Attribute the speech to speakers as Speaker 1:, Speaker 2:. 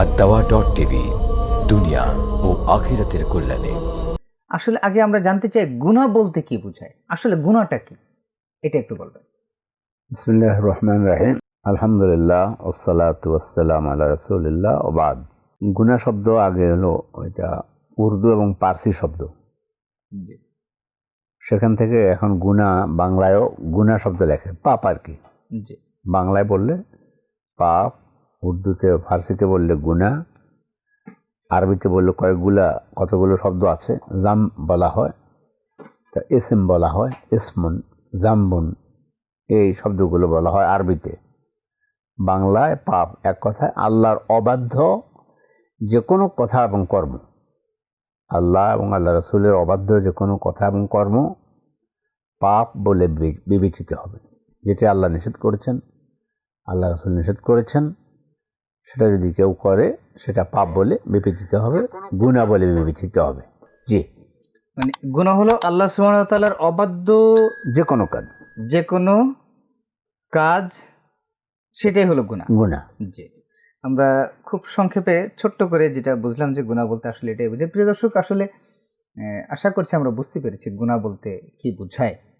Speaker 1: আর দাওয়া dot TV দুনিয়া ও আখিরাতের কল্যাণে।
Speaker 2: আসলে আগে আমরা জানতে চাই গুনাহ বলতে কি বোঝায়? আসলে গুনাহটা কি? এটা একটু বলবেন।
Speaker 3: বিসমিল্লাহ রহমান রাহিম। আলহামদুলিল্লাহ ওসালাত ওয়াসালাম আল্লাহ রসুলিল্লাহ ওবাদ গুনা শব্দ আগে হলো ওইটা উর্দু এবং পার্সি শব্দ।
Speaker 2: জি।
Speaker 3: সেখান থেকে এখন গুনা বাংলায়ও গুনা শব্দ লেখে। পাপ আর কি।
Speaker 2: জি।
Speaker 3: বাংলায় বললে পাপ উর্দুতে ফার্সিতে বললে গুনা, আরবিতে বললে কয়েকগুলা, কতগুলো শব্দ আছে? জাম বলা হয়, তা এসএম বলা হয়, ইসমুন, জাম্বুন, এই শব্দগুলো বলা হয় আরবিতে। বাংলায় পাপ এক কথায় আল্লাহর অবাধ্য যে কোনো কথা এবং কর্ম। আল্লাহ এবং আল্লাহ রসুলের অবাধ্য যে কোনো কথা এবং কর্ম পাপ বলে বিবেচিত হবে। যেটি আল্লাহ নিষেধ করেছেন, আল্লাহ রসুল নিষেধ করেছেন। সেটা যদি কেউ করে সেটা পাপ বলে বিবেচিত হবে গুণা বলে বিবেচিত হবে। জি।
Speaker 2: মানে গুনাহ হলো আল্লাহ তাআলার অবাধ্য
Speaker 3: যে কোনো কাজ।
Speaker 2: যে কোনো কাজ সেটাই হলো গুনাহ।
Speaker 3: গুণা
Speaker 2: জি। আমরা খুব সংক্ষেপে ছোট্ট করে যেটা বুঝলাম যে গুনাহ বলতে আসলে এটাই বুঝে প্রিয় দর্শক আসলে আশা করছি আমরা বুঝতে পেরেছি গুনাহ বলতে কি বোঝায়।